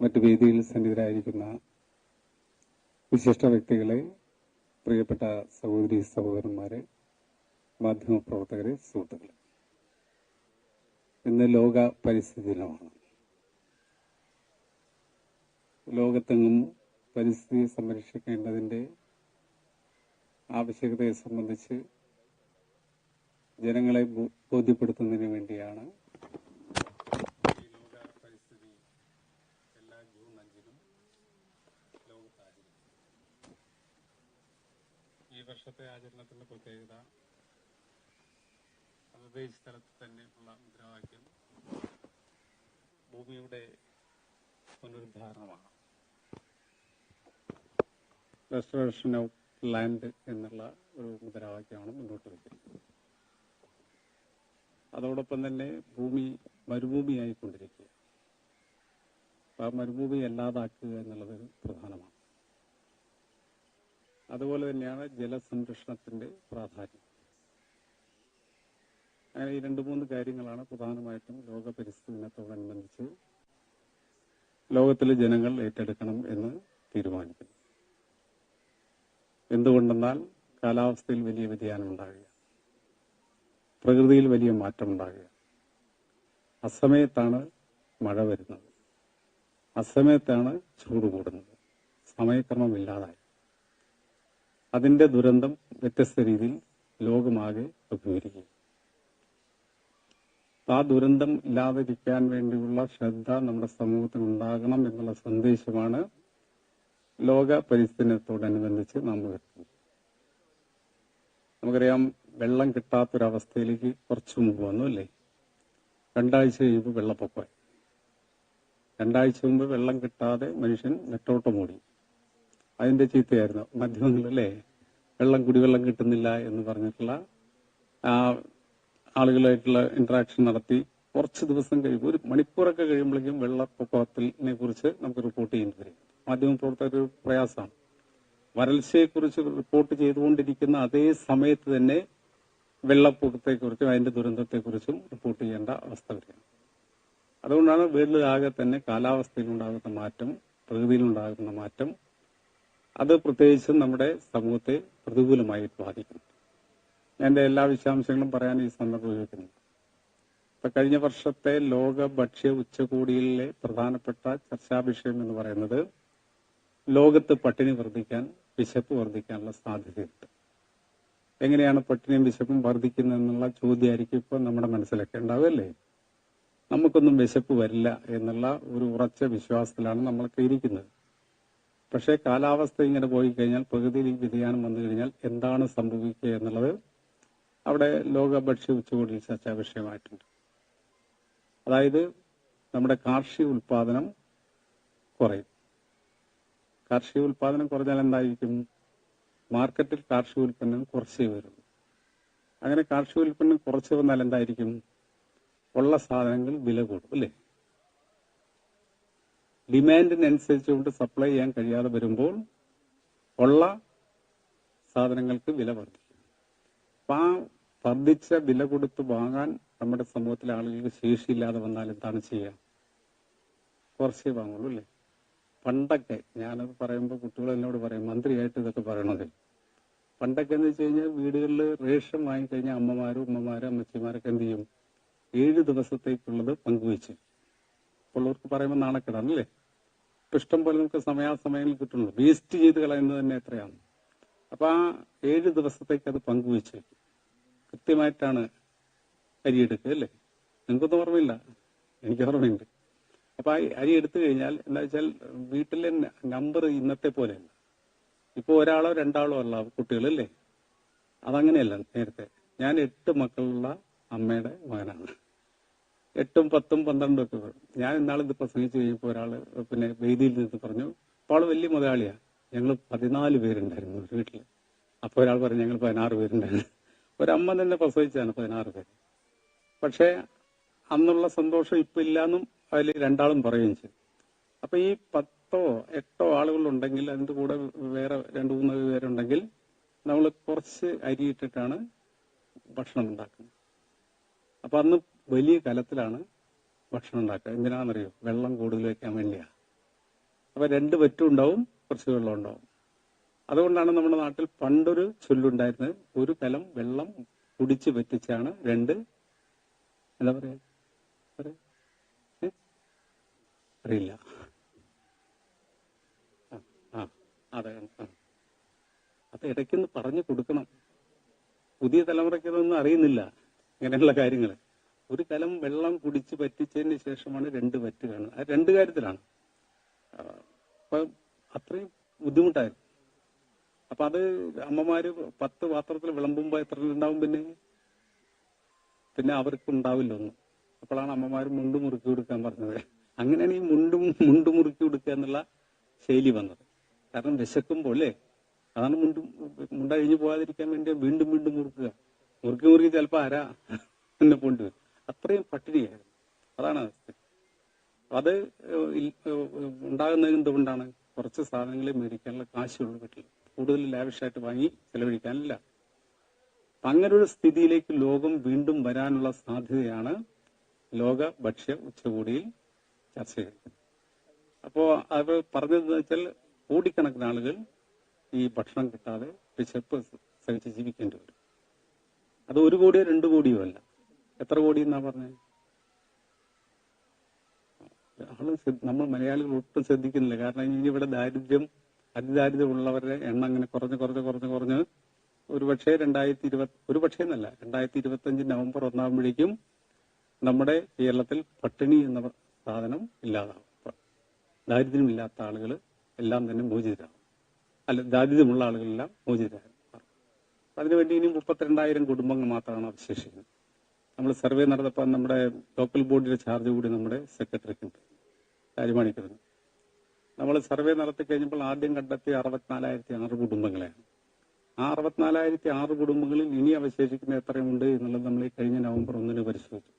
മറ്റു വേദിയിൽ സന്നിധരായിരിക്കുന്ന വിശിഷ്ട വ്യക്തികളെ പ്രിയപ്പെട്ട സഹോദരി സഹോദരന്മാരെ മാധ്യമപ്രവർത്തകരെ സുഹൃത്തുക്കളെ. ഇന്ന് ലോക പരിസ്ഥിതി ദിനമാണ്. ലോകത്തെങ്ങും പരിസ്ഥിതി സംരക്ഷിക്കേണ്ടതിന്റെ ആവശ്യകതയെ സംബന്ധിച്ച് ജനങ്ങളെ ബോധ്യപ്പെടുത്തുന്നതിന് വേണ്ടിയാണ് ഈ ലോക പരിസ്ഥിതി എല്ലാ ജൂൺ അഞ്ചിനും ലോകത്ത് ആചരിക്കുന്നത് ഈ വർഷത്തെ ആചരണത്തിന്റെ പ്രത്യേകത അതത് സ്ഥലത്ത് തന്നെ ഉള്ള മുദ്രാവാക്യം ഭൂമിയുടെ പുനരുദ്ധാരണമാണ്. റെസ്റ്റോറേഷൻ ഓഫ് ലാൻഡ് എന്നുള്ള ഒരു മുദ്രാവാക്യമാണ് മുന്നോട്ട് വയ്ക്കുന്നത്. അതോടൊപ്പം തന്നെ ഭൂമി മരുഭൂമിയായിക്കൊണ്ടിരിക്കുക ആ മരുഭൂമി അല്ലാതാക്കുക എന്നുള്ളത് പ്രധാനമാണ്. അതുപോലെ തന്നെയാണ് ജലസംരക്ഷണത്തിന്റെ പ്രാധാന്യം. അങ്ങനെ ഈ രണ്ട് മൂന്ന് കാര്യങ്ങളാണ് പ്രധാനമായിട്ടും ലോക പരിസ്ഥിതി ദിനത്തോടനുബന്ധിച്ച് ലോകത്തിലെ ജനങ്ങൾ ഏറ്റെടുക്കണം എന്ന് തീരുമാനിക്കുന്നു. എന്തുകൊണ്ടെന്നാൽ കാലാവസ്ഥയിൽ വലിയ വ്യതിയാനം ഉണ്ടാകുക പ്രകൃതിയിൽ വലിയ മാറ്റം ഉണ്ടാകുക അസമയത്താണ് മഴ വരുന്നത്. അസമയത്താണ് ചൂട് കൂടുന്നത്. സമയക്രമമില്ലാതായി അതിന്റെ ദുരന്തം വ്യത്യസ്ത രീതിയിൽ ലോകമാകെ അഭിമുഖീകരിക്കും ആ ദുരന്തം ഇല്ലാതിരിക്കാൻ വേണ്ടിയുള്ള ശ്രദ്ധ നമ്മുടെ സമൂഹത്തിൽ ഉണ്ടാകണം എന്നുള്ള സന്ദേശമാണ് ലോക പരിസ്ഥിതിനത്തോടനുബന്ധിച്ച് നാം ഉയർത്തുന്നത്. നമുക്കറിയാം വെള്ളം കിട്ടാത്തൊരവസ്ഥയിലേക്ക് കുറച്ചു മുമ്പ് വന്നു അല്ലേ? രണ്ടാഴ്ച കഴിയുമ്പോൾ വെള്ളപ്പൊക്കമായി. രണ്ടാഴ്ച മുമ്പ് വെള്ളം കിട്ടാതെ മനുഷ്യൻ നെട്ടോട്ടം ഓടി. അതിന്റെ ചീത്തയായിരുന്നു. മാധ്യമങ്ങളല്ലേ വെള്ളം കുടിവെള്ളം കിട്ടുന്നില്ല എന്ന് പറഞ്ഞിട്ടുള്ള ആ ആളുകളായിട്ടുള്ള ഇന്ററാക്ഷൻ നടത്തി കുറച്ച് ദിവസം കഴിയുമ്പോൾ ഒരു മണിക്കൂറൊക്കെ കഴിയുമ്പോഴേക്കും വെള്ളപ്പൊക്കത്തിനെ കുറിച്ച് നമുക്ക് റിപ്പോർട്ട് ചെയ്യേണ്ടി വരും. മാധ്യമപ്രവർത്തകർ ഒരു പ്രയാസമാണ്. വരൾച്ചയെക്കുറിച്ച് റിപ്പോർട്ട് ചെയ്തുകൊണ്ടിരിക്കുന്ന അതേ സമയത്ത് തന്നെ വെള്ളപ്പൊക്കത്തെക്കുറിച്ചും അതിന്റെ ദുരന്തത്തെക്കുറിച്ചും റിപ്പോർട്ട് ചെയ്യേണ്ട അവസ്ഥ വരികയാണ്. അതുകൊണ്ടാണ് വീട്ടിലാകെ തന്നെ കാലാവസ്ഥയിലുണ്ടാകുന്ന മാറ്റം പ്രകൃതിയിലുണ്ടാകുന്ന മാറ്റം അത് പ്രത്യേകിച്ചും നമ്മുടെ സമൂഹത്തെ പ്രതികൂലമായി ബാധിക്കും എന്റെ എല്ലാ വിശദാംശങ്ങളും പറയാൻ ഈ സന്ദർഭം ഉപയോഗിക്കുന്നു. ഇപ്പൊ കഴിഞ്ഞ വർഷത്തെ ലോക ഭക്ഷ്യ ഉച്ചകോടിയിലെ പ്രധാനപ്പെട്ട ചർച്ചാ വിഷയം എന്ന് പറയുന്നത് ലോകത്ത് പട്ടിണി വർദ്ധിക്കാൻ വിശപ്പ് വർദ്ധിക്കാനുള്ള സാധ്യതയുണ്ട്. എങ്ങനെയാണ് പട്ടിണിയും വിശപ്പും വർദ്ധിക്കുന്നതെന്നുള്ള ചോദ്യമായിരിക്കും ഇപ്പോൾ നമ്മുടെ മനസ്സിലൊക്കെ ഉണ്ടാവുമല്ലേ നമുക്കൊന്നും വിശപ്പ് വരില്ല എന്നുള്ള ഒരു ഉറച്ച വിശ്വാസത്തിലാണ് നമ്മളൊക്കെ ഇരിക്കുന്നത്. പക്ഷേ കാലാവസ്ഥ ഇങ്ങനെ പോയി കഴിഞ്ഞാൽ പ്രകൃതിയിൽ വ്യതിയാനം വന്നു കഴിഞ്ഞാൽ എന്താണ് സംഭവിക്കുക എന്നുള്ളത് അവിടെ ലോക ഭക്ഷ്യ ഉച്ചകോടിയിൽ ചർച്ചാ വിഷയമായിട്ടുണ്ട്. അതായത് നമ്മുടെ കാർഷിക ഉൽപാദനം കുറയും. കാർഷിക ഉൽപാദനം കുറഞ്ഞാൽ എന്തായിരിക്കും? മാർക്കറ്റിൽ കാർഷിക ഉൽപ്പന്നം കുറച്ചേ വരുള്ളൂ. അങ്ങനെ കാർഷിക ഉൽപ്പന്നം കുറച്ച് വന്നാൽ എന്തായിരിക്കും? ഉള്ള സാധനങ്ങൾ വില കൂടും അല്ലേ? ഡിമാൻഡിനനുസരിച്ചുകൊണ്ട് സപ്ലൈ ചെയ്യാൻ കഴിയാതെ വരുമ്പോൾ ഉള്ള സാധനങ്ങൾക്ക് വില വർദ്ധിക്കും. അപ്പൊ ആ വർദ്ധിച്ച വില കൊടുത്ത് വാങ്ങാൻ നമ്മുടെ സമൂഹത്തിലെ ആളുകൾക്ക് ശേഷിയില്ലാതെ വന്നാൽ എന്താണ് ചെയ്യുക? കുറച്ചേ വാങ്ങുള്ളൂ അല്ലേ? പണ്ടൊക്കെ ഞാനത് പറയുമ്പോൾ കുട്ടികൾ എന്നോട് പറയും മന്ത്രിയായിട്ട് ഇതൊക്കെ പറയണത്. പണ്ടൊക്കെ എന്ന് വെച്ച് കഴിഞ്ഞാൽ വീടുകളിൽ റേഷൻ വാങ്ങിക്കഴിഞ്ഞാൽ അമ്മമാരും ഉമ്മമാരും അമ്മച്ചിമാരൊക്കെ എന്ത് ചെയ്യും? ഏഴ് ദിവസത്തേക്കുള്ളത് പങ്കുവെച്ച്. ഉള്ളവർക്ക് പറയുമ്പോൾ നാണക്കേടാണ് അല്ലേ? ഇഷ്ടം പോലെ നമുക്ക് സമയാസമയങ്ങളിൽ കിട്ടുള്ളൂ വേസ്റ്റ് ചെയ്ത് കളയുന്നത് തന്നെ എത്രയാണ്? അപ്പൊ ആ ഏഴ് ദിവസത്തേക്ക് അത് പങ്കുവെച്ച്. കൃത്യമായിട്ടാണ് അരി എടുക്കുക അല്ലേ? നിങ്ങൾക്കൊന്നും ഓർമ്മയില്ല? എനിക്ക് ഓർമ്മയുണ്ട്. അപ്പൊ ആ അരി എടുത്തു കഴിഞ്ഞാൽ എന്താ വെച്ചാൽ വീട്ടിലെ നമ്പർ ഇന്നത്തെ പോലെയല്ല. ഇപ്പൊ ഒരാളോ രണ്ടാളോ അല്ല? കുട്ടികളല്ലേ അതങ്ങനെയല്ല നേരത്തെ. ഞാൻ എട്ട് മക്കളുള്ള അമ്മയുടെ മകനാണ്. എട്ടും പത്തും പന്ത്രണ്ടും ഒക്കെ വരും. ഞാൻ ഇന്നാൾ ഇത് പ്രസംഗിച്ചു കഴിഞ്ഞപ്പോൾ ഒരാൾ പിന്നെ വേദിയിൽ നിന്ന് പറഞ്ഞു അപ്പോൾ വലിയ മുതലാളിയാ. ഞങ്ങൾ പതിനാല് പേരുണ്ടായിരുന്നു ഒരു വീട്ടിൽ. അപ്പൊ ഒരാൾ പറഞ്ഞു ഞങ്ങൾ പതിനാറ് പേരുണ്ടായിരുന്നു. ഒരമ്മ തന്നെ പ്രസവിച്ചാണ് പതിനാറ് പേര്. പക്ഷേ അന്നുള്ള സന്തോഷം ഇപ്പൊ ഇല്ലാന്നും അതിൽ രണ്ടാളും പറയുകയും ചെയ്തു. അപ്പൊ ഈ പത്തോ എട്ടോ ആളുകളുണ്ടെങ്കിൽ അതിന്റെ കൂടെ വേറെ രണ്ടു മൂന്ന് പേരുണ്ടെങ്കിൽ നമ്മൾ കുറച്ച് അരി ഇട്ടിട്ടാണ് ഭക്ഷണം ഉണ്ടാക്കുന്നത്. അപ്പൊ അന്ന് വലിയ കലത്തിലാണ് ഭക്ഷണം ഉണ്ടാക്കുക. എന്തിനാണെന്നറിയോ? വെള്ളം കൂടുതൽ വയ്ക്കാൻ വേണ്ടിയാണ്. അപ്പൊ രണ്ട് വറ്റും ഉണ്ടാവും കുറച്ച് വെള്ളം ഉണ്ടാവും. അതുകൊണ്ടാണ് നമ്മുടെ നാട്ടിൽ പണ്ടൊരു ചൊല്ലുണ്ടായിരുന്നത് ഒരു കലം വെള്ളം കുടിച്ച് വെറ്റിച്ചാണ് രണ്ട് എന്താ പറയാ? അറിയില്ല. ആ, അതെ. അത് ഇടയ്ക്കൊന്ന് പറഞ്ഞു കൊടുക്കണം. പുതിയ തലമുറയ്ക്ക് ഇതൊന്നും അറിയുന്നില്ല. ഇങ്ങനെയുള്ള കാര്യങ്ങൾ ഒരു കലം വെള്ളം കുടിച്ച് പറ്റിച്ചതിന് ശേഷമാണ് രണ്ട് പറ്റ് കാണുന്നത്. അത് രണ്ട് കാര്യത്തിലാണ്. ആ, അപ്പൊ അത്രയും ബുദ്ധിമുട്ടായിരുന്നു. അപ്പൊ അത് അമ്മമാര് പത്ത് പാത്രത്തിൽ വിളമ്പുമ്പോ എത്ര ഉണ്ടാവും പിന്നെ? പിന്നെ അവർക്ക് ഉണ്ടാവില്ല അപ്പോഴാണ് അമ്മമാര് മുണ്ട് മുറുക്കി കൊടുക്കാൻ പറഞ്ഞത്. അങ്ങനെയാണ് ഈ മുണ്ടും മുണ്ട് മുറുക്കി കൊടുക്കുക എന്നുള്ള ശൈലി വന്നത്. കാരണം വിശക്കുമ്പോൾ അല്ലേ? അതാണ് മുണ്ട് മുണ്ടഴിഞ്ഞു പോകാതിരിക്കാൻ വേണ്ടി വീണ്ടും വീണ്ടും മുറുക്കുക. മുറുക്കി മുറുക്കി ചിലപ്പോ ആരാ എന്നെ കൊണ്ട് വരും. അത്രയും പട്ടിണിയായിരുന്നു. അതാണ് അത് ഉണ്ടാകുന്നത് എന്തുകൊണ്ടാണ് കുറച്ച് സാധനങ്ങൾ മേടിക്കാനുള്ള കാശുള്ള വീട്ടിൽ കൂടുതൽ ലാവിഷായിട്ട് വാങ്ങി ചെലവഴിക്കാനില്ല. അങ്ങനൊരു സ്ഥിതിയിലേക്ക് ലോകം വീണ്ടും വരാനുള്ള സാധ്യതയാണ് ലോക ഭക്ഷ്യ ഉച്ചകോടിയിൽ ചർച്ച ചെയ്തത്. അപ്പോ അത് പറഞ്ഞതെന്ന് വെച്ചാൽ കോടിക്കണക്കിന് ആളുകൾ ഈ ഭക്ഷണം കിട്ടാതെ വിശപ്പ് സഹിച്ച് ജീവിക്കേണ്ടി വരും. അത് ഒരു കോടിയോ രണ്ടു കോടിയോ അല്ല. എത്ര കോടി എന്നാ പറഞ്ഞത് ആൾ നമ്മൾ മലയാളികൾ ഒട്ടും ശ്രദ്ധിക്കുന്നില്ല. കാരണം ഇനി ഇവിടെ ദാരിദ്ര്യം അതിദാരിദ്ര്യം ഉള്ളവരുടെ എണ്ണം അങ്ങനെ കുറഞ്ഞ് കുറഞ്ഞ് കുറഞ്ഞ് കുറഞ്ഞ് ഒരുപക്ഷെ രണ്ടായിരത്തി ഇരുപത്തി ഒരുപക്ഷെ എന്നല്ല രണ്ടായിരത്തി ഇരുപത്തി അഞ്ച് നവംബർ ഒന്നാകുമ്പോഴേക്കും നമ്മുടെ കേരളത്തിൽ പട്ടിണി എന്ന സാധനം ഇല്ലാതാവും. ദാരിദ്ര്യം ഇല്ലാത്ത ആളുകൾ എല്ലാം തന്നെ മോചിതരാകും. അല്ല ദാരിദ്ര്യമുള്ള ആളുകളെല്ലാം മോചിതരാകും. അതിനുവേണ്ടി ഇനി മുപ്പത്തിരണ്ടായിരം കുടുംബങ്ങൾ മാത്രമാണ് അവശേഷിക്കുന്നത്. നമ്മൾ സർവേ നടന്നപ്പോൾ നമ്മുടെ ലോക്കൽ ബോർഡിന്റെ ചാർജ് കൂടി നമ്മുടെ സെക്രട്ടറിക്കുണ്ട് കാര്യമാണിക്കുന്നത് നമ്മൾ സർവേ നടത്തി കഴിഞ്ഞപ്പോൾ ആദ്യം കണ്ടെത്തിയ അറുപത്തിനാലായിരത്തി ആറ് കുടുംബങ്ങളെയാണ്. ആ അറുപത്തിനാലായിരത്തി ആറ് കുടുംബങ്ങളിൽ ഇനി അവശേഷിക്കുന്ന എത്രയുണ്ട് എന്നുള്ളത് നമ്മൾ ഈ കഴിഞ്ഞ നവംബർ ഒന്നിന് പരിശോധിച്ചു.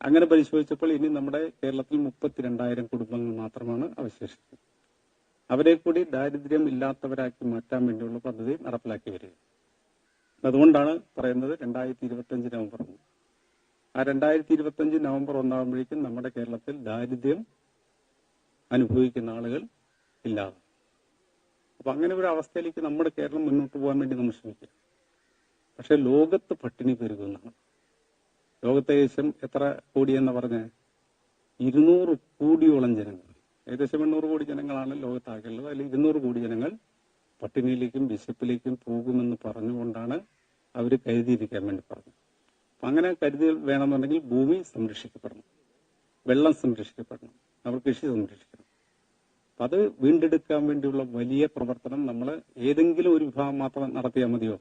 അങ്ങനെ പരിശോധിച്ചപ്പോൾ ഇനി നമ്മുടെ കേരളത്തിൽ മുപ്പത്തിരണ്ടായിരം കുടുംബങ്ങൾ മാത്രമാണ് അവശേഷിക്കുന്നത്. അവരെ കൂടി ദാരിദ്ര്യം ഇല്ലാത്തവരാക്കി മാറ്റാൻ വേണ്ടിയുള്ള പദ്ധതി നടപ്പിലാക്കി വരിക അതുകൊണ്ടാണ് പറയുന്നത് രണ്ടായിരത്തി ഇരുപത്തി അഞ്ച് നവംബർ ഒന്ന്. ആ രണ്ടായിരത്തി ഇരുപത്തഞ്ച് നവംബർ ഒന്നാകുമ്പോഴേക്കും നമ്മുടെ കേരളത്തിൽ ദാരിദ്ര്യം അനുഭവിക്കുന്ന ആളുകൾ ഇല്ലാതെ അപ്പൊ അങ്ങനെ ഒരു അവസ്ഥയിലേക്ക് നമ്മുടെ കേരളം മുന്നോട്ട് പോകാൻ വേണ്ടി നമ്മൾ ശ്രമിക്കുക. പക്ഷെ ലോകത്ത് പട്ടിണി പെരുകുന്നതാണ് ലോകത്തെ ഏകദേശം എത്ര കോടിയെന്ന് പറഞ്ഞ? ഇരുന്നൂറ് കോടിയോളം ജനങ്ങൾ ഏകദേശം എണ്ണൂറ് കോടി ജനങ്ങളാണ് ലോകത്താകെയുള്ളത്. അതിൽ ഇരുന്നൂറ് കോടി ജനങ്ങൾ പട്ടിണിയിലേക്കും വിശപ്പിലേക്കും പോകുമെന്ന് പറഞ്ഞുകൊണ്ടാണ് അവർ കരുതിയിരിക്കാൻ വേണ്ടി പറഞ്ഞത്. അങ്ങനെ കരുതി വേണമെന്നുണ്ടെങ്കിൽ ഭൂമി സംരക്ഷിക്കപ്പെടണം. വെള്ളം സംരക്ഷിക്കപ്പെടണം. നമ്മൾ കൃഷി സംരക്ഷിക്കണം. അത് വീണ്ടെടുക്കാൻ വേണ്ടിയുള്ള വലിയ പ്രവർത്തനം നമ്മൾ ഏതെങ്കിലും ഒരു വിഭാഗം മാത്രം നടത്തിയാൽ മതിയോ?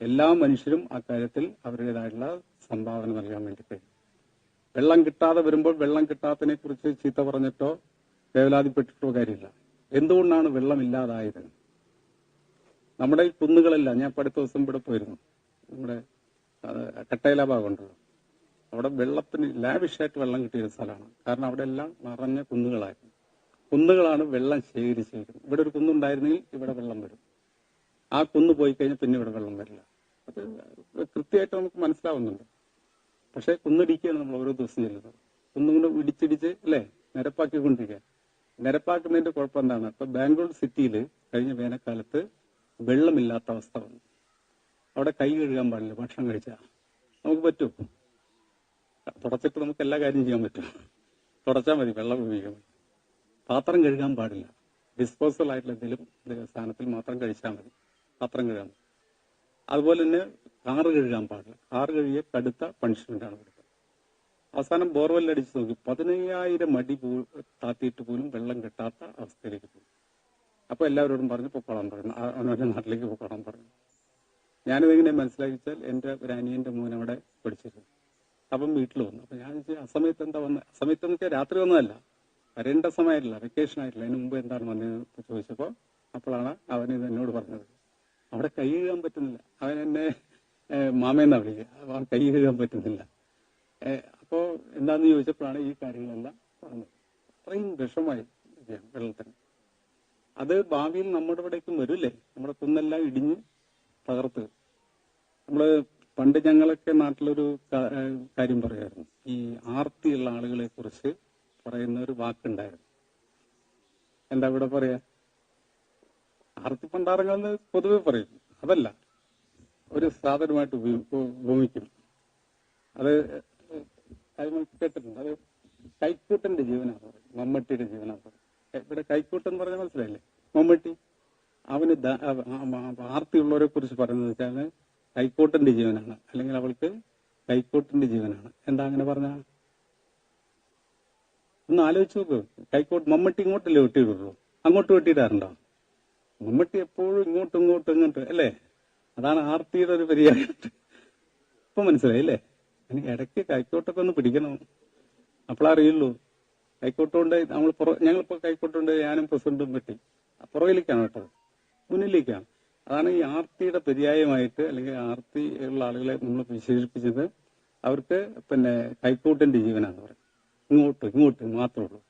എല്ലാ മനുഷ്യരും അക്കാര്യത്തിൽ കാര്യത്തിൽ അവരുടേതായിട്ടുള്ള സംഭാവന നൽകാൻ വേണ്ടി കഴിയും. വെള്ളം കിട്ടാതെ വരുമ്പോൾ വെള്ളം കിട്ടാത്തതിനെ കുറിച്ച് ചീത്ത പറഞ്ഞിട്ടോ വേവലാതിപ്പെട്ടിട്ടോ കാര്യമില്ല. എന്തുകൊണ്ടാണ് വെള്ളം ഇല്ലാതായത് നമ്മുടെ കുന്നുകളെല്ലാം ഞാൻ പഠിത്ത ദിവസം ഇവിടെ പോയിരുന്നു. നമ്മുടെ കട്ടയില ഭാഗമുണ്ടല്ലോ അവിടെ വെള്ളത്തിന് ലാവിഷായിട്ട് വെള്ളം കിട്ടിയ സ്ഥലമാണ്. കാരണം അവിടെ എല്ലാം നിറഞ്ഞ കുന്നുകളായിരുന്നു. കുന്നുകളാണ് വെള്ളം ശേഖരിച്ച് വെക്കുന്നത് ഇവിടെ ഒരു കുന്നുണ്ടായിരുന്നെങ്കിൽ ഇവിടെ വെള്ളം വരും. ആ കുന്ന് പോയി കഴിഞ്ഞാൽ പിന്നെ ഇവിടെ വെള്ളം വരില്ല. അത് കൃത്യമായിട്ട് നമുക്ക് മനസ്സിലാവുന്നുണ്ട്. പക്ഷെ കുന്നിടിക്കുകയാണ് നമ്മൾ ഓരോ ദിവസം ചെല്ലുന്നത് കുന്നും കൊണ്ട് ഇടിച്ചിടിച്ച് അല്ലേ? നിരപ്പാക്കിക്കൊണ്ടിരിക്കുക. നിരപ്പാക്കുന്നതിന്റെ കുഴപ്പം എന്താണ്? ഇപ്പൊ ബാംഗ്ലൂർ സിറ്റിയിൽ കഴിഞ്ഞ വേനൽക്കാലത്ത് വെള്ളമില്ലാത്ത അവസ്ഥ വന്നു. അവിടെ കൈ കഴുകാൻ പാടില്ല ഭക്ഷണം കഴിച്ചാൽ നമുക്ക് പറ്റും തുടച്ചിട്ട് നമുക്ക് എല്ലാ കാര്യം ചെയ്യാൻ പറ്റും. തുടച്ചാൽ മതി വെള്ളം ഉപയോഗിക്കാൻ മതി പാത്രം കഴുകാൻ പാടില്ല. ഡിസ്പോസൽ ആയിട്ടുള്ള എന്തെങ്കിലും സ്ഥാനത്തിൽ മാത്രം കഴിച്ചാൽ മതി. പാത്രം കഴുകാൻ മതി അതുപോലെ തന്നെ കാറ് കഴുകാൻ പാടില്ല. കാറ് കഴുകിയ കടുത്ത പണിഷ്മെന്റാണ് കൊടുത്തത് അവസാനം ബോർവെൽ അടിച്ച് നോക്കി. പതിനയ്യായിരം അടി താത്തിയിട്ട് പോലും വെള്ളം കിട്ടാത്ത അവസ്ഥയിലേക്ക് പോയി അപ്പൊ എല്ലാവരോടും പറഞ്ഞു പൊക്കോളാൻ പറഞ്ഞു അവനവന്റെ നാട്ടിലേക്ക് പൊക്കോളാൻ പറഞ്ഞു ഞാനിതെങ്ങനെ മനസ്സിലാക്കിച്ചാൽ എന്റെ ഒരു അനിയന്റെ മോൻ അവിടെ പഠിച്ചിരുന്നു. അപ്പം വീട്ടിൽ വന്നു. അപ്പൊ ഞാൻ ചോദിച്ചു, ആ സമയത്ത് എന്താ വന്നത് ആ സമയത്ത് എന്ന് വെച്ചാൽ രാത്രി വന്നതല്ല വരേണ്ട സമയമായിട്ടില്ല. വെക്കേഷൻ ആയിട്ടില്ല. അതിന് മുമ്പ് എന്താണ് വന്നത് ചോദിച്ചപ്പോ അപ്പോഴാണ് അവൻ ഇത് എന്നോട് പറഞ്ഞത്. അവിടെ കൈ കഴുകാൻ പറ്റുന്നില്ല. അവൻ എന്നെ മാമേന്ന വിളിക്കുക. അവൻ കൈ കഴുകാൻ പറ്റുന്നില്ല. അപ്പോൾ അപ്പോ എന്താന്ന് ചോദിച്ചപ്പോഴാണ് ഈ കാര്യങ്ങളെല്ലാം പറഞ്ഞത്. അത്രയും വിഷമായി വെള്ളത്തിന്. അത് ഭാവിയിൽ നമ്മുടെ ഇവിടേക്കും വരൂല്ലേ? നമ്മുടെ കുന്നെല്ലാം ഇടിഞ്ഞ് തകർത്ത്. നമ്മൾ പണ്ട് ഞങ്ങളൊക്കെ നാട്ടിലൊരു കാര്യം പറയായിരുന്നു. ഈ ആർത്തിയുള്ള ആളുകളെ കുറിച്ച് പറയുന്ന ഒരു വാക്കുണ്ടായിരുന്നു. എന്താ ഇവിടെ പറയാ? ആർത്തി പണ്ടാരങ്ങൾ എന്ന് പൊതുവെ പറയും. അതല്ല ഒരു സാധനമായിട്ട് ഉപയോഗിക്കും അത് കേട്ടിട്ടുണ്ട്. അത് കൈക്കൂട്ടന്റെ ജീവനാണ് പറയും മമ്മട്ടിയുടെ ജീവനാണ് പറയും ഇവിടെ കൈക്കൂട്ടം പറഞ്ഞാൽ മനസ്സിലായില്ലേ? മമ്മട്ടി അവന് ആർത്തിയുള്ളവരെ കുറിച്ച് പറയുന്നത് വെച്ചാൽ കൈക്കോട്ടന്റെ ജീവനാണ്. അല്ലെങ്കിൽ അവൾക്ക് കൈക്കോട്ടിന്റെ ജീവനാണ്. എന്താ അങ്ങനെ പറഞ്ഞ? ഒന്ന് ആലോചിച്ച് നോക്ക്. കൈക്കോട്ട് മമ്മട്ടി ഇങ്ങോട്ടല്ലേ വെട്ടിയിടുള്ളൂ അങ്ങോട്ട് വെട്ടിയിടാറുണ്ടോ? മമ്മട്ടി എപ്പോഴും ഇങ്ങോട്ടും ഇങ്ങോട്ടും ഇങ്ങോട്ട് അല്ലേ? അതാണ് ആർത്തിയുടെ ഒരു പരിഹാരം. ഇപ്പൊ മനസ്സിലായി അല്ലേ? എനിക്ക് ഇടയ്ക്ക് കൈക്കോട്ടൊക്കെ ഒന്ന് പിടിക്കണം. അപ്പോഴറിയുള്ളൂ കൈക്കോട്ടുകൊണ്ട് നമ്മൾ ഞങ്ങളിപ്പോ കൈക്കോട്ടുണ്ട് ഞാനും പ്രസിഡന്റും വെട്ടി. പുറകിലേക്കാണ് കേട്ടോ. മുന്നിലേക്കാണ്. അതാണ് ഈ ആർത്തിയുടെ പര്യായമായിട്ട് അല്ലെങ്കിൽ ആർത്തി ഉള്ള ആളുകളെ നമ്മൾ വിശേഷിപ്പിച്ചത്. അവർക്ക് പിന്നെ കൈക്കോട്ടിന്റെ ജീവനാന്ന് പറയും. ഇങ്ങോട്ട് ഇങ്ങോട്ട് മാത്രമേ ഉള്ളൂ.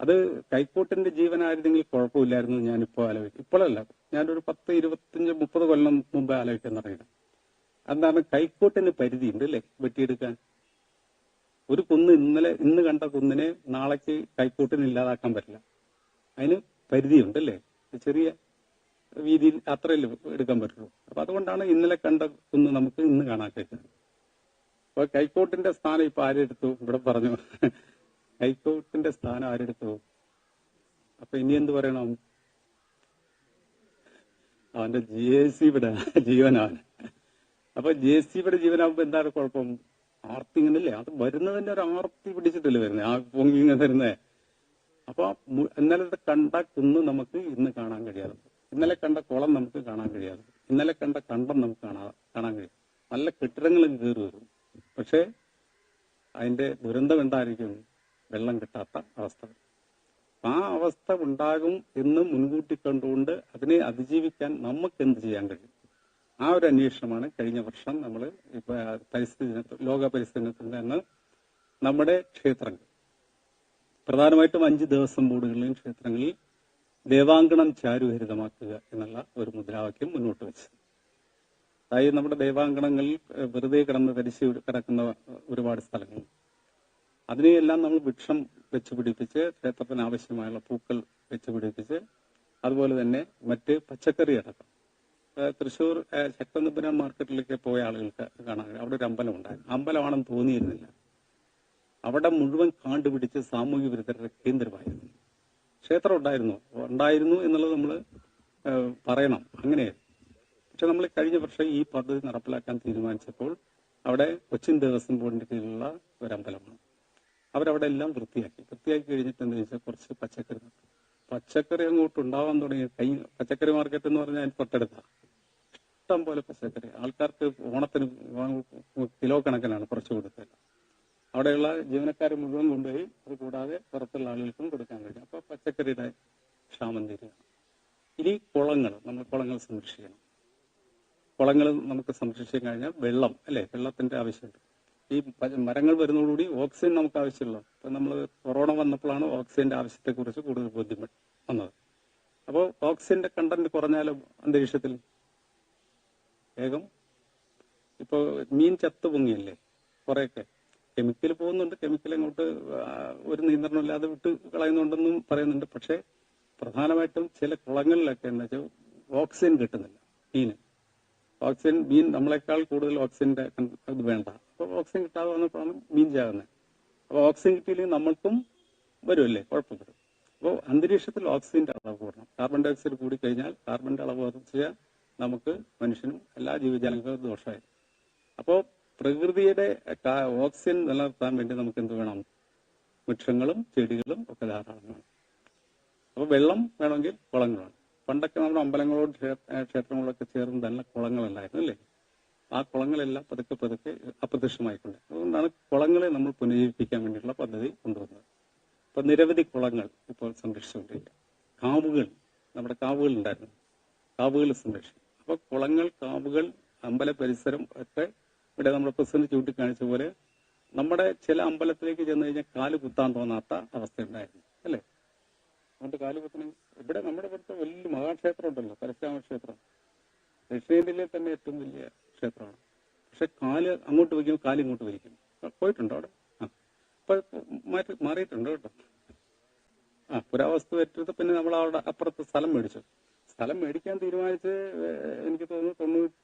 അത് കൈക്കോട്ടിന്റെ ജീവനായിരുന്നെങ്കിൽ കുഴപ്പമില്ലായിരുന്നു ഞാനിപ്പോ ആലോചിക്കും. ഇപ്പോഴല്ല. ഞാനൊരു പത്ത് ഇരുപത്തിയഞ്ച് മുപ്പത് കൊല്ലം മുമ്പ് ആലോചിക്കാൻ തുടങ്ങിയത്. എന്താണ് കൈക്കോട്ടിന് പരിധി ഉണ്ട് അല്ലേ? വെട്ടിയെടുക്കാൻ. ഒരു കുന്ന് ഇന്നലെ ഇന്ന് കണ്ട കുന്നിനെ നാളേക്ക് കൈക്കോട്ടിന് ഇല്ലാതാക്കാൻ പറ്റില്ല. അതിന് പരിധിയുണ്ട് അല്ലേ? ചെറിയ വീതിയിൽ അത്രയല്ലേ എടുക്കാൻ പറ്റുള്ളൂ. അപ്പൊ അതുകൊണ്ടാണ് ഇന്നലെ കണ്ട കുന്ന് നമുക്ക് ഇന്ന് കാണാൻ കഴിക്കുന്നത് അപ്പൊ കൈക്കോട്ടിന്റെ സ്ഥാനം ഇപ്പൊ ആരെടുത്തു ഇവിടെ പറഞ്ഞു. കൈക്കോട്ടിന്റെ സ്ഥാനം ആരെടുത്തു അപ്പൊ ഇനി എന്ത് പറയണം? അവന്റെ ജി എസ് സിയുടെ ജീവനാണ്. അപ്പൊ ജി എസ് സിയുടെ ജീവനാകുമ്പോ എന്താണ് കുഴപ്പം? ആർത്തി ഇങ്ങനല്ലേ? അത് വരുന്നതിന്റെ ഒരു ആർത്തി പിടിച്ചിട്ടല്ലേ വരുന്നത്. ആ പൊങ്ങി ഇങ്ങനെ വരുന്നേ. അപ്പൊ ഇന്നലത്തെ കണ്ട കുന്ന് നമുക്ക് ഇന്ന് കാണാൻ കഴിയാതെ പോകും. ഇന്നലെ കണ്ട കുളം നമുക്ക് കാണാൻ കഴിയാതെ ഇന്നലെ കണ്ട കണ്ടം നമുക്ക് കാണാ കാണാൻ കഴിയും. നല്ല കെട്ടിടങ്ങളും കയറി വരും. പക്ഷേ അതിന്റെ ദുരന്തം എന്തായിരിക്കും? വെള്ളം കിട്ടാത്ത അവസ്ഥ. ആ അവസ്ഥ ഉണ്ടാകും എന്ന് മുൻകൂട്ടി കണ്ടുകൊണ്ട് അതിനെ അതിജീവിക്കാൻ നമുക്ക് എന്ത് ചെയ്യാൻ കഴിയും? ആ ഒരു അന്വേഷണമാണ് കഴിഞ്ഞ വർഷം നമ്മൾ ഇപ്പൊ പരിസ്ഥിതി ലോക പരിസ്ഥിതി ദിനത്തിൽ തന്നെ നമ്മുടെ ക്ഷേത്രങ്ങൾ. പ്രധാനമായിട്ടും അഞ്ച് ദേവസ്വം ബോർഡുകളിലെയും ക്ഷേത്രങ്ങളിൽ ദേവാങ്കണം ചാരുഹരിതമാക്കുക എന്നുള്ള ഒരു മുദ്രാവാക്യം മുന്നോട്ട് വെച്ചു. അതായത് നമ്മുടെ ദേവാങ്കണങ്ങളിൽ വെറുതെ കിടന്ന് തരിശ് കിടക്കുന്ന ഒരുപാട് സ്ഥലങ്ങൾ. അതിനെയെല്ലാം നമ്മൾ വൃക്ഷം വെച്ച് പിടിപ്പിച്ച് ക്ഷേത്രത്തിന് ആവശ്യമായുള്ള പൂക്കൾ വെച്ച് പിടിപ്പിച്ച് അതുപോലെ തന്നെ മറ്റ് പച്ചക്കറി അടക്കം. തൃശ്ശൂർ ഏഹ് ശക്തനിപുരം മാർക്കറ്റിലേക്ക് പോയ ആളുകൾക്ക് കാണാൻ അവിടെ ഒരു അമ്പലം ഉണ്ടായിരുന്നു. അമ്പലമാണെന്ന് തോന്നിയിരുന്നില്ല. അവിടെ മുഴുവൻ കാണ്ടുപിടിച്ച് സാമൂഹ്യ വിരുദ്ധരുടെ കേന്ദ്രമായിരുന്നു. ക്ഷേത്രം ഉണ്ടായിരുന്നു. ഉണ്ടായിരുന്നു എന്നുള്ളത് നമ്മൾ പറയണം. അങ്ങനെ. പക്ഷെ നമ്മൾ കഴിഞ്ഞ വർഷം ഈ പദ്ധതി നടപ്പിലാക്കാൻ തീരുമാനിച്ചപ്പോൾ അവിടെ കൊച്ചിൻ ദേവസ്വം ബോർഡിന്റെ കീഴിലുള്ള ഒരു അമ്പലമാണ് അവരവിടെ എല്ലാം വൃത്തിയാക്കി. വൃത്തിയാക്കി കഴിഞ്ഞിട്ട് എന്താ വെച്ചാൽ കുറച്ച് പച്ചക്കറി പച്ചക്കറി അങ്ങോട്ട് ഉണ്ടാവാൻ തുടങ്ങി കൈ പച്ചക്കറി മാർക്കറ്റ് എന്ന് പറഞ്ഞാൽ അതിന് തൊട്ടടുത്താണ് ഇഷ്ടം പോലെ പച്ചക്കറി. ആൾക്കാർക്ക് ഓണത്തിന് കിലോ കണക്കിനാണ് കുറച്ച് കൊടുത്തത്. അവിടെയുള്ള ജീവനക്കാരെ മുഴുവൻ കൊണ്ടുപോയി അത് കൂടാതെ പുറത്തുള്ള ആളുകൾക്കും കൊടുക്കാൻ കഴിയും. അപ്പൊ പച്ചക്കറിയുടെ ക്ഷാമം തീരുകയാണ്. ഇനി കുളങ്ങൾ നമ്മൾ കുളങ്ങൾ സംരക്ഷിക്കണം. കുളങ്ങൾ നമുക്ക് സംരക്ഷിക്കാൻ കഴിഞ്ഞാൽ വെള്ളം അല്ലെ? വെള്ളത്തിന്റെ ആവശ്യമുണ്ട്. ഈ മരങ്ങൾ വരുന്നതോടുകൂടി ഓക്സിജൻ നമുക്ക് ആവശ്യമുള്ള ഇപ്പൊ നമ്മൾ കൊറോണ വന്നപ്പോഴാണ് ഓക്സിജന്റെ ആവശ്യത്തെക്കുറിച്ച് കൂടുതൽ ബോധ്യപ്പെട്ട് വന്നത്. അപ്പോൾ ഓക്സിജന്റെ കണ്ടന്റ് കുറഞ്ഞാലും അന്തരീക്ഷത്തിൽ? വേഗം. ഇപ്പൊ മീൻ ചത്തു പൊങ്ങിയല്ലേ? കുറെയൊക്കെ. കെമിക്കൽ പോകുന്നുണ്ട്. കെമിക്കൽ അങ്ങോട്ട് ഒരു നിയന്ത്രണമില്ലാതെ വിട്ട് കളയുന്നുണ്ടെന്നും പറയുന്നുണ്ട്. പക്ഷെ പ്രധാനമായിട്ടും ചില കുളങ്ങളിലൊക്കെ എന്താ വെച്ചാൽ ഓക്സിജൻ കിട്ടുന്നില്ല മീന്. ഓക്സിജൻ മീൻ നമ്മളെക്കാൾ കൂടുതൽ ഓക്സിജന്റെ ഇത് വേണ്ട. അപ്പൊ ഓക്സിജൻ കിട്ടാതെ വന്നപ്പോഴാണ് മീൻ ചാകുന്നത്. അപ്പൊ ഓക്സിജൻ കിട്ടിയില്ലെങ്കിൽ നമ്മൾക്കും വരുമല്ലേ? കുഴപ്പപ്പെടും. അപ്പോൾ അന്തരീക്ഷത്തിൽ ഓക്സിജന്റെ അളവ് കൂടണം. കാർബൺ ഡൈ ഓക്സൈഡ് കൂടി കഴിഞ്ഞാൽ കാർബണിന്റെ അളവ് വർദ്ധിച്ചാൽ നമുക്ക് മനുഷ്യനും എല്ലാ ജീവജാലങ്ങൾക്കും ദോഷമായി അപ്പോൾ പ്രകൃതിയുടെ ഓക്സിജൻ നിലനിർത്താൻ വേണ്ടി നമുക്ക് എന്ത് വേണം? വൃക്ഷങ്ങളും ചെടികളും ഒക്കെ ധാരാളം വേണം അപ്പോൾ വെള്ളം വേണമെങ്കിൽ കുളങ്ങളാണ്. പണ്ടൊക്കെ നമ്മുടെ അമ്പലങ്ങളോട് ക്ഷേത്രങ്ങളൊക്കെ ചേർന്ന് നല്ല കുളങ്ങളുണ്ടായിരുന്നു അല്ലേ? ആ കുളങ്ങളെല്ലാം പതുക്കെ പതുക്കെ അപ്രത്യക്ഷമായിക്കൊണ്ട് അതുകൊണ്ടാണ് കുളങ്ങളെ നമ്മൾ പുനരുജ്ജീവിപ്പിക്കാൻ വേണ്ടിയിട്ടുള്ള പദ്ധതി കൊണ്ടുവന്നത്. ഇപ്പൊ നിരവധി കുളങ്ങൾ ഇപ്പോൾ സംരക്ഷിച്ചുകൊണ്ടിരിക്കുക കാവുകൾ നമ്മുടെ കാവുകൾ ഉണ്ടായിരുന്നു കാവുകൾ സംരക്ഷിക്കും അപ്പൊ കുളങ്ങൾ കാവുകൾ അമ്പല പരിസരം ഒക്കെ ഇവിടെ നമ്മുടെ പ്രസിഡന്റ് ചൂണ്ടിക്കാണിച്ച പോലെ നമ്മുടെ ചില അമ്പലത്തിലേക്ക് ചെന്ന് കഴിഞ്ഞാൽ കാൽ കുത്താൻ തോന്നാത്ത അവസ്ഥ ഉണ്ടായിരുന്നു അല്ലേ? അതുകൊണ്ട് കാൽ കുത്തണം. ഇവിടെ നമ്മുടെ ഇവിടുത്തെ വലിയ മഹാക്ഷേത്രം ഉണ്ടല്ലോ പരശുരാമ ക്ഷേത്രം. ദക്ഷിണേന്ത്യയിലെ തന്നെ ഏറ്റവും വലിയ ക്ഷേത്രമാണ്. പക്ഷെ കാൽ അങ്ങോട്ട് വയ്ക്കും കാൽ ഇങ്ങോട്ട് വയ്ക്കും പോയിട്ടുണ്ടോ അവിടെ. ആ മാറ്റി മാറിയിട്ടുണ്ട് കേട്ടോ. ആ പുരാവസ്തു ഏറ്റെടുത്ത് പിന്നെ നമ്മൾ അവിടെ അപ്പുറത്ത് സ്ഥലം മേടിച്ചു. സ്ഥലം മേടിക്കാൻ തീരുമാനിച്ച് എനിക്ക് തോന്നുന്നു തൊണ്ണൂറ്റി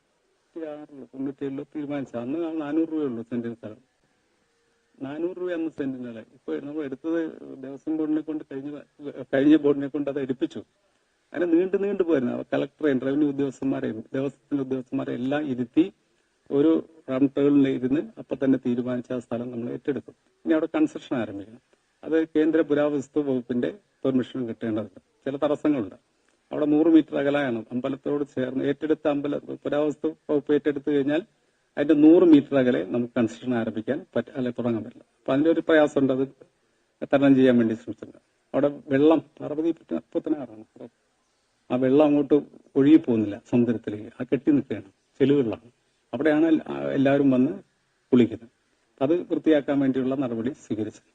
ആറിലോ തൊണ്ണൂറ്റി തീരുമാനിച്ചത്. തീരുമാനിച്ചു അന്ന് നാനൂറ് രൂപയുള്ളൂ സെന്റിന് സ്ഥലം. നാനൂറ് രൂപ അന്ന് സെന്റിന് വില. ഇപ്പൊ നമ്മൾ എടുത്തത് ദേവസ്വം ബോർഡിനെ കൊണ്ട് കഴിഞ്ഞ കഴിഞ്ഞ ബോർഡിനെ കൊണ്ട് അത് എടുപ്പിച്ചു. അങ്ങനെ നീണ്ടു നീണ്ടു പോയിരുന്നു. കളക്ടറെയും റവന്യൂ ഉദ്യോഗസ്ഥന്മാരെയും ദേവസ്വത്തിന്റെ ഉദ്യോഗസ്ഥന്മാരെ എല്ലാം ഇരുത്തി ഒരു ടേബിളിൽ ഇരുന്ന് അപ്പൊ തന്നെ തീരുമാനിച്ച ആ സ്ഥലം നമ്മൾ ഏറ്റെടുക്കും ഇനി അവിടെ കൺസ്ട്രക്ഷൻ ആരംഭിക്കണം. അത് കേന്ദ്ര പുരാവസ്തു വകുപ്പിന്റെ പെർമിഷൻ കിട്ടേണ്ടതുണ്ട്. ചില തടസ്സങ്ങളുണ്ട്. അവിടെ നൂറ് മീറ്റർ അകലെയാണ് അമ്പലത്തോട് ചേർന്ന് ഏറ്റെടുത്ത അമ്പല പുരാവസ്തു വകുപ്പ് ഏറ്റെടുത്തു കഴിഞ്ഞാൽ അതിന്റെ നൂറ് മീറ്റർ അകലെ നമുക്ക് കൺസ്ട്രക്ഷൻ ആരംഭിക്കാൻ പറ്റ അല്ലെ തുടങ്ങാൻ പറ്റില്ല. അപ്പൊ അതിന്റെ ഒരു പ്രയാസമുണ്ട്. അത് തരണം ചെയ്യാൻ വേണ്ടി ശ്രമിച്ചിട്ടുണ്ട്. അവിടെ വെള്ളം പാർവതി പുത്തനാറാണ്. ആ വെള്ളം അങ്ങോട്ട് ഒഴുകി പോകുന്നില്ല സമുദ്രത്തിലേക്ക്. ആ കെട്ടി നിൽക്കുകയാണ്. ചെലുവെള്ളമാണ് അവിടെയാണ് എല്ലാവരും വന്ന് കുളിക്കുന്നത്. അത് വൃത്തിയാക്കാൻ വേണ്ടിയുള്ള നടപടി സ്വീകരിച്ചത്.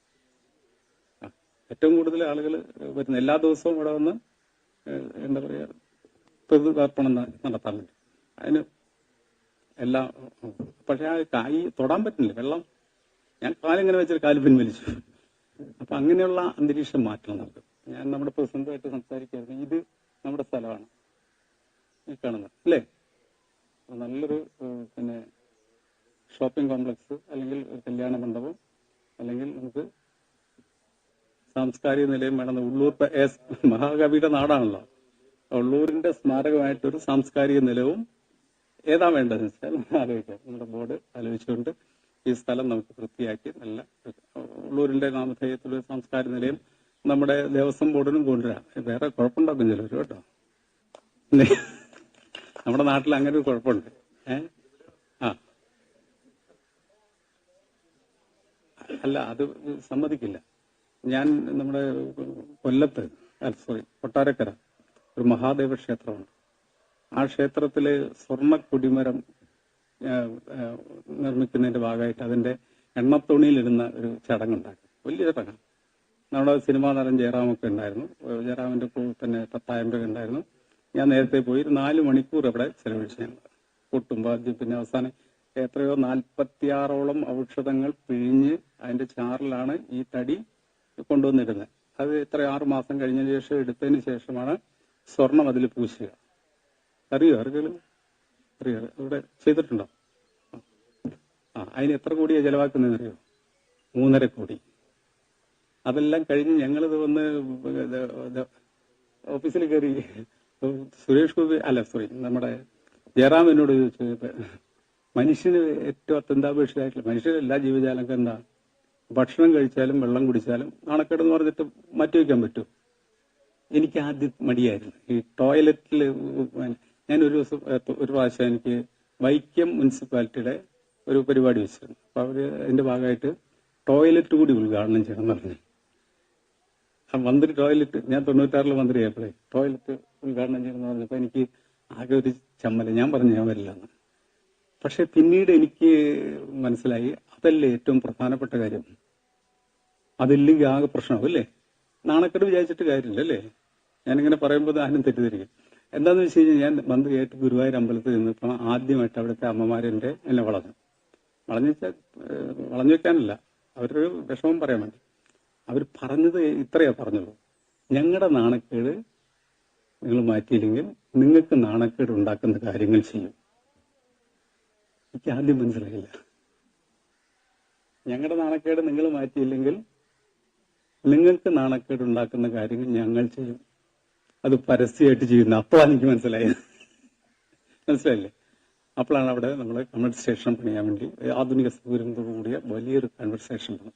ഏറ്റവും കൂടുതൽ ആളുകൾ വരുന്ന എല്ലാ ദിവസവും ഇവിടെ വന്ന് എന്താ പറയുക പ്രതിതർപ്പണം നടത്താറുണ്ട്. അതിന് എല്ലാം പക്ഷെ ആ കായ് തൊടാൻ പറ്റുന്നില്ല വെള്ളം ഞാൻ കാലിങ്ങനെ വെച്ചാൽ കാൽ പിൻവലിച്ചു. അപ്പൊ അങ്ങനെയുള്ള അന്തരീക്ഷം മാറ്റണം നമുക്ക്. ഞാൻ നമ്മുടെ പ്രസിഡന്റുമായിട്ട് സംസാരിക്കുകയായിരുന്നു ഇത് നമ്മുടെ സ്ഥലമാണ്. ഈ കാണുന്നത് അല്ലേ? നല്ലൊരു പിന്നെ ഷോപ്പിംഗ് കോംപ്ലക്സ് അല്ലെങ്കിൽ കല്യാണ മണ്ഡപം അല്ലെങ്കിൽ നമുക്ക് സാംസ്കാരിക നിലയം വേണമെന്ന് ഉള്ളൂർ മഹാകവിയുടെ നാടാണല്ലോ. ഉള്ളൂരിന്റെ സ്മാരകമായിട്ടൊരു സാംസ്കാരിക നിലവും ഏതാ വേണ്ടതെന്ന് വെച്ചാൽ ആലോചിക്കാം നമ്മുടെ ബോർഡ് ആലോചിച്ചുകൊണ്ട് ഈ സ്ഥലം നമുക്ക് വൃത്തിയാക്കി നല്ല ഉള്ളൂരിന്റെ നാമധേയത്തിലൊരു സാംസ്കാരിക നിലയം നമ്മുടെ ദേവസ്വം ബോർഡിനും കൊണ്ടുവരാം. വേറെ കുഴപ്പമുണ്ടാക്കും ചിലർ കേട്ടോ? നമ്മുടെ നാട്ടിൽ അങ്ങനെ ഒരു കുഴപ്പമുണ്ട്. ഏ? ആ. അല്ല അത് സമ്മതിക്കില്ല. ഞാൻ നമ്മുടെ കൊല്ലത്ത് സോറി കൊട്ടാരക്കര ഒരു മഹാദേവ ക്ഷേത്രമാണ്. ആ ക്ഷേത്രത്തിൽ സ്വർണ കൊടിമരം നിർമ്മിക്കുന്നതിന്റെ ഭാഗമായിട്ട് അതിന്റെ എണ്ണത്തുണിയിലിടുന്ന ഒരു ചടങ്ങുണ്ടാക്കി. വലിയ ചടങ്ങാണ്. നമ്മുടെ സിനിമാ നടൻ ജയറാമൊക്കെ ഉണ്ടായിരുന്നു. ജയറാമിന്റെ തന്നെ രൂപ ഉണ്ടായിരുന്നു. ഞാൻ നേരത്തെ പോയി ഒരു നാല് മണിക്കൂർ അവിടെ ചെലവഴിച്ചു ഞങ്ങൾ പൊട്ടും ബാദ്യം പിന്നെ അവസാനം എത്രയോ നാൽപ്പത്തിയാറോളം ഔഷധങ്ങൾ പിഴിഞ്ഞ് അതിന്റെ ചാറിലാണ് ഈ തടി കൊണ്ടുവന്നിരുന്നത്. അത് ഇത്ര ആറു മാസം കഴിഞ്ഞ ശേഷം എടുത്തതിന് ശേഷമാണ് സ്വർണം അതിൽ പൂശുക. അറിയോ? ആർക്കെങ്കിലും അറിയോ? ഇവിടെ ചെയ്തിട്ടുണ്ടോ? ആ അതിന് എത്ര കോടിയാ ചെലവാക്കുന്നതെന്ന് അറിയോ? മൂന്നര കോടി. അതെല്ലാം കഴിഞ്ഞ് ഞങ്ങളിത് വന്ന് ഓഫീസിൽ കയറി സുരേഷ് ഗോപി അല്ല സോറി നമ്മുടെ ജയറാം എന്നോട് ചോദിച്ചു മനുഷ്യന് ഏറ്റവും അത്യന്താപേക്ഷിതമായിട്ടുള്ള മനുഷ്യരെല്ലാ ജീവജാലങ്ങൾക്കും എന്താ ഭക്ഷണം കഴിച്ചാലും വെള്ളം കുടിച്ചാലും നാണക്കേടെന്ന് പറഞ്ഞിട്ട് മാറ്റി വയ്ക്കാൻ പറ്റും. എനിക്ക് ആദ്യം മടിയായിരുന്നു. ഈ ടോയ്ലറ്റിൽ ഞാൻ ഒരു ദിവസം ഒരു പ്രാവശ്യം എനിക്ക് വൈക്കം മുനിസിപ്പാലിറ്റിയുടെ ഒരു പരിപാടി വെച്ചിരുന്നു. അപ്പൊ അവർ അതിന്റെ ഭാഗമായിട്ട് ടോയ്ലറ്റ് കൂടി ഉദ്ഘാടനം ചെയ്യണം പറഞ്ഞു. മന്ത്രി ടോയ്ലറ്റ് ഞാൻ തൊണ്ണൂറ്റാറിൽ മന്ത്രിയായപ്പോഴേ ടോയ്ലറ്റ് ഉദ്ഘാടനം ചെയ്യണമെന്ന് പറഞ്ഞപ്പോ എനിക്ക് ആകെ ഒരു ചമ്മല. ഞാൻ പറഞ്ഞു ഞാൻ വരില്ലെന്ന് പക്ഷെ പിന്നീട് എനിക്ക് മനസ്സിലായി അതല്ലേ ഏറ്റവും പ്രധാനപ്പെട്ട കാര്യം. അതില്ലെങ്കിൽ ആകെ പ്രശ്നമാവും അല്ലേ? നാണക്കേട് വിചാരിച്ചിട്ട് കാര്യമില്ല അല്ലേ? ഞാനിങ്ങനെ പറയുമ്പോൾ ആരും തെറ്റിദ്ധരിക്കും. എന്താന്ന് വെച്ച് കഴിഞ്ഞാൽ ഞാൻ മന്ത്രിയായിട്ട് ഗുരുവായൂർ അമ്പലത്തിൽ നിന്നപ്പോൾ ആദ്യമായിട്ട് അവിടുത്തെ അമ്മമാരെന്റെ എന്നെ വളഞ്ഞു. വളഞ്ഞു വളഞ്ഞു വെക്കാനല്ല അവരൊരു വിഷമം പറയാൻ വേണ്ടി. അവർ പറഞ്ഞത് ഇത്രയാ പറഞ്ഞുള്ളൂ. ഞങ്ങളുടെ നാണക്കേട് നിങ്ങൾ മാറ്റിയില്ലെങ്കിൽ നിങ്ങൾക്ക് നാണക്കേട് ഉണ്ടാക്കുന്ന കാര്യങ്ങൾ ചെയ്യും. എനിക്ക് ആദ്യം മനസ്സിലായില്ല. ഞങ്ങളുടെ നാണക്കേട് നിങ്ങൾ മാറ്റിയില്ലെങ്കിൽ നിങ്ങൾക്ക് നാണക്കേട് ഉണ്ടാക്കുന്ന കാര്യങ്ങൾ ഞങ്ങൾ ചെയ്യും. അത് പരസ്യമായിട്ട് ചെയ്യുന്ന അപ്പോഴാണ് എനിക്ക് മനസ്സിലായത്. മനസ്സിലായില്ലേ? അപ്പോഴാണ് അവിടെ നമ്മൾ കൺവെർസേഷൻ പണിയാൻ വേണ്ടി ആധുനിക സൗകര്യത്തോടുകൂടിയ വലിയൊരു കൺവെർസേഷൻ പണം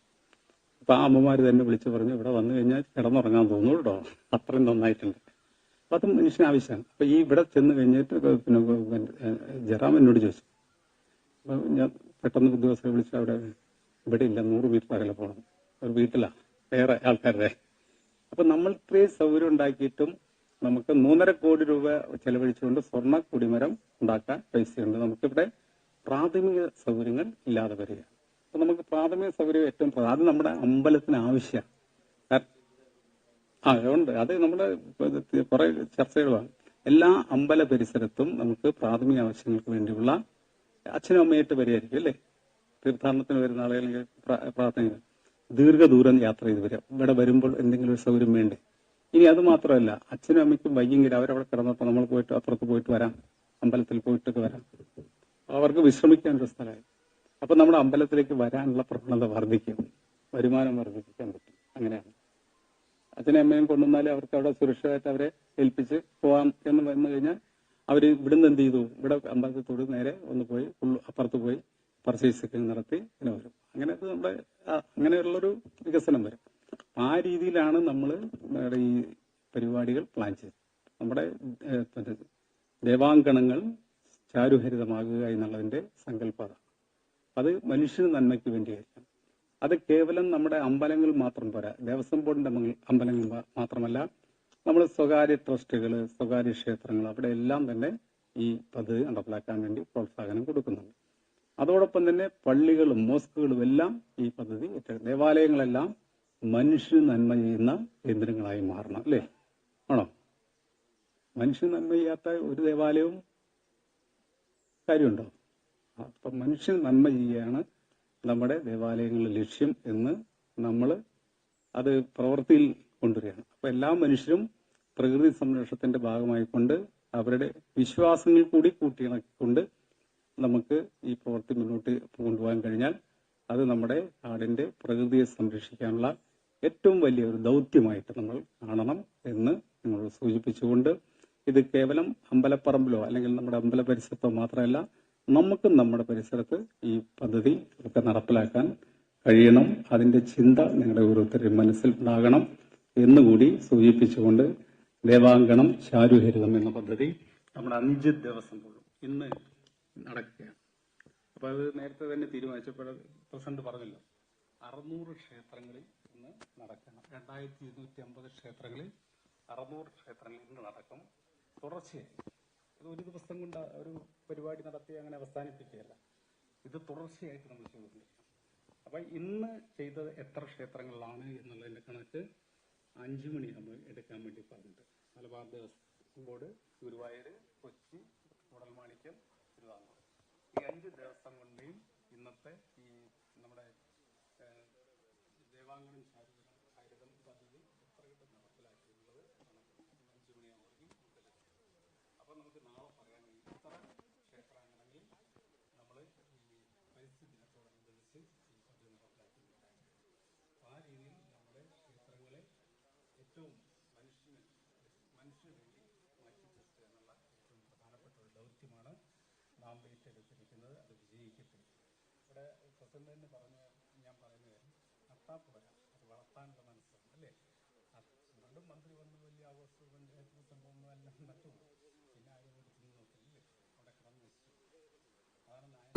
അപ്പൊ ആ അമ്മമാർ തന്നെ വിളിച്ചു പറഞ്ഞു ഇവിടെ വന്നു കഴിഞ്ഞാൽ കിടന്നുറങ്ങാൻ തോന്നുന്നു കേട്ടോ. അത്രയും നന്നായിട്ടുണ്ട്. അപ്പം അത് മനുഷ്യന് ആവശ്യമാണ്. അപ്പൊ ഈ ഇവിടെ ചെന്ന് കഴിഞ്ഞിട്ട് പിന്നെ ജറാം എന്നോട് ചോദിച്ചു. അപ്പൊ ഞാൻ പെട്ടെന്ന് ഉദ്യോഗസ്ഥരെ വിളിച്ചു അവിടെ ഇവിടെ ഇല്ല നൂറ് മീറ്റർ പോകണം ഒരു വീട്ടിലാ. വേറെ ആൾക്കാരുടെ. അപ്പൊ നമ്മൾ ഇത്രയും സൗകര്യം ഉണ്ടാക്കിയിട്ടും നമുക്ക് മൂന്നര കോടി രൂപ ചെലവഴിച്ചുകൊണ്ട് സ്വർണ കുടിമരം ഉണ്ടാക്കാൻ പൈസയുണ്ട് നമുക്കിവിടെ പ്രാഥമിക സൗകര്യങ്ങൾ ഇല്ലാതെ വരിക. അപ്പൊ നമുക്ക് പ്രാഥമിക സൗകര്യം ഏറ്റവും അത് നമ്മുടെ അമ്പലത്തിന് ആവശ്യമാണ് ആ ഉണ്ട്. അത് നമ്മുടെ കുറെ ചർച്ചകളാണ് എല്ലാ അമ്പല പരിസരത്തും നമുക്ക് പ്രാഥമിക ആവശ്യങ്ങൾക്ക് വേണ്ടിയുള്ള അച്ഛനും അമ്മയായിട്ട് വരികയായിരിക്കും അല്ലേ? തീർത്ഥാടനത്തിന് വരുന്ന ആളുകൾ പ്രാർത്ഥന ദീർഘദൂരം യാത്ര ചെയ്ത് വരിക ഇവിടെ വരുമ്പോൾ എന്തെങ്കിലും ഒരു സൗകര്യം വേണ്ടേ? ഇനി അത് മാത്രമല്ല അച്ഛനും അമ്മയ്ക്കും വയ്യെങ്കിൽ അവരവിടെ കിടന്നപ്പോൾ നമ്മൾ പോയിട്ട് അപ്പുറത്ത് പോയിട്ട് വരാം. അമ്പലത്തിൽ പോയിട്ടൊക്കെ വരാം. അവർക്ക് വിശ്രമിക്കാൻ സ്ഥലമായി. അപ്പൊ നമ്മുടെ അമ്പലത്തിലേക്ക് വരാനുള്ള പ്രവണത വർദ്ധിക്കും. വരുമാനം വർദ്ധിപ്പിക്കാൻ പറ്റും. അങ്ങനെയാണ്. അച്ഛനും അമ്മയും കൊണ്ടുവന്നാലേ അവർക്ക് അവിടെ സുരക്ഷിതമായിട്ട് അവരെ ഏൽപ്പിച്ച് പോവാം എന്ന് വന്നു കഴിഞ്ഞാൽ അവർ ഇവിടുന്ന് എന്ത് ചെയ്തു? ഇവിടെ അമ്പലത്തിൽ തൊടു നേരെ ഒന്ന് പോയി അപ്പുറത്ത് പോയി പർച്ചേസ് ഒക്കെ നടത്തി ഇങ്ങനെ വരും. അങ്ങനെ നമ്മുടെ അങ്ങനെയുള്ളൊരു വികസനം വരും. ആ രീതിയിലാണ് നമ്മൾ നമ്മുടെ ഈ പരിപാടികൾ പ്ലാൻ ചെയ്തത്. നമ്മുടെ ദേവാങ്കണങ്ങൾ ചാരുഹരിതമാകുക എന്നുള്ളതിന്റെ സങ്കല്പത അത് മനുഷ്യന് നന്മയ്ക്ക് വേണ്ടിയായിരിക്കണം. അത് കേവലം നമ്മുടെ അമ്പലങ്ങൾ മാത്രം പോരാ. ദേവസ്വം ബോർഡിന്റെ അമ്പലങ്ങൾ മാത്രമല്ല നമ്മൾ സ്വകാര്യ ട്രസ്റ്റുകൾ സ്വകാര്യ ക്ഷേത്രങ്ങൾ അവിടെ എല്ലാം തന്നെ ഈ പദ്ധതി നടപ്പിലാക്കാൻ വേണ്ടി പ്രോത്സാഹനം കൊടുക്കുന്നുണ്ട്. അതോടൊപ്പം തന്നെ പള്ളികളും മോസ്കുകളും എല്ലാം ഈ പദ്ധതി ദേവാലയങ്ങളെല്ലാം മനുഷ്യ നന്മ ചെയ്യുന്ന കേന്ദ്രങ്ങളായി മാറണം അല്ലേ? ആണോ? മനുഷ്യ നന്മ ചെയ്യാത്ത ഒരു ദേവാലയവും കാര്യമുണ്ടോ? അപ്പൊ മനുഷ്യൻ നന്മ ചെയ്യുകയാണ് നമ്മുടെ ദേവാലയങ്ങളുടെ ലക്ഷ്യം എന്ന് നമ്മൾ അത് പ്രവൃത്തിയിൽ കൊണ്ടുവരികയാണ്. അപ്പൊ എല്ലാ മനുഷ്യരും പ്രകൃതി സംരക്ഷണത്തിന്റെ ഭാഗമായിക്കൊണ്ട് അവരുടെ വിശ്വാസങ്ങൾ കൂടി കൂട്ടിയിണക്കിക്കൊണ്ട് നമുക്ക് ഈ പ്രവൃത്തി മുന്നോട്ട് കൊണ്ടുപോകാൻ കഴിഞ്ഞാൽ അത് നമ്മുടെ നാടിന്റെ പ്രകൃതിയെ സംരക്ഷിക്കാനുള്ള ഏറ്റവും വലിയ ഒരു ദൗത്യമായിട്ട് നമ്മൾ കാണണം എന്ന് നിങ്ങൾ സൂചിപ്പിച്ചുകൊണ്ട് ഇത് കേവലം അമ്പലപ്പറമ്പിലോ അല്ലെങ്കിൽ നമ്മുടെ അമ്പല പരിസരത്തോ മാത്രമല്ല നമുക്കും നമ്മുടെ പരിസരത്ത് ഈ പദ്ധതി ഒക്കെ നടപ്പിലാക്കാൻ കഴിയണം. അതിന്റെ ചിന്ത നിങ്ങളുടെ ഓരോരുത്തരുടെയും മനസ്സിൽ ഉണ്ടാകണം എന്നുകൂടി സൂചിപ്പിച്ചുകൊണ്ട് ദേവാങ്കണം ചാരുഹരിതം എന്ന പദ്ധതി നമ്മുടെ അഞ്ച് ദിവസം പോലും ഇന്ന് നടക്കുകയാണ് അപ്പൊ അത് നേരത്തെ തന്നെ തീരുമാനിച്ചപ്പോൾ പ്രസിഡന്റ് പറഞ്ഞല്ലോ അറുന്നൂറ് ക്ഷേത്രങ്ങളിൽ ഇന്ന് നടക്കണം. രണ്ടായിരത്തി ഇരുന്നൂറ്റി അമ്പത് ക്ഷേത്രങ്ങളിൽ അറുന്നൂറ് ക്ഷേത്രങ്ങളിൽ ഇന്ന് നടക്കും. തുടർച്ചയായി. ഇത് ഒരു ദിവസം കൊണ്ട് ഒരു പരിപാടി നടത്തി അങ്ങനെ അവസാനിപ്പിക്കുകയല്ല. ഇത് തുടർച്ചയായിട്ട് നമ്മൾ ചെയ്തുകൊണ്ടിരിക്കണം അപ്പൊ ഇന്ന് ചെയ്തത് എത്ര ക്ഷേത്രങ്ങളിലാണ് എന്നുള്ളതിന്റെ കണക്ക് അഞ്ചു മണി നമ്മൾ എടുക്കാൻ വേണ്ടി പറഞ്ഞിട്ട്. മലബാർ ദേവസ്വം ബോർഡ് ഗുരുവായൂർ കൊച്ചി കൂടൽമാണിക്യം തിരുവാങ്ങൂർ ഈ അഞ്ച് ദിവസം കൊണ്ടേയും ഇന്നത്തെ ഈ നമ്മുടെ ദേവാംഗനം ഹരിതം പദ്ധതി എത്ര കിട്ടും നടപ്പിലാക്കിയിട്ടുള്ളത് അഞ്ചു മണിയാകുമ്പോൾ അപ്പൊ നമുക്ക് നാളെ പറയാൻ ഇത്ര ക്ഷേത്രാങ്കണങ്ങളിൽ നമ്മൾ ഈ പരിസ്ഥിതി ദിനത്തോടനുബന്ധിച്ച് ഈ പദ്ധതി നടപ്പിലാക്കിയിട്ടുണ്ടായിരുന്നു അപ്പൊ ആ രീതിയിൽ നമ്മുടെ ക്ഷേത്രങ്ങളെ ഏറ്റവും മനുഷ്യന് മനുഷ്യന് വേണ്ടി മാറ്റിത്തീർക്കുക എന്നുള്ള ഏറ്റവും പ്രധാനപ്പെട്ട ഒരു ദൗത്യമാണ് നാം ഏറ്റെടുത്തിരിക്കുന്നത് അത് വിജയിക്കട്ടെ ഇവിടെ പ്രസിഡന്റ് തന്നെ പറഞ്ഞ ഞാൻ പറയുന്നത് നട്ടാ പോരാ അത് വളർത്താനുള്ള മനസ്സാണ് അല്ലേ? അത് മന്ത്രി വന്ന് വലിയ ആഘോഷവും പഞ്ചായത്ത് സംഭവമൊന്നും എല്ലാം നട്ടു പിന്നെ ആരും തിന്നു നോക്കില്ലേ അവിടെ കിടന്നു വെച്ചു അതാണ് നായ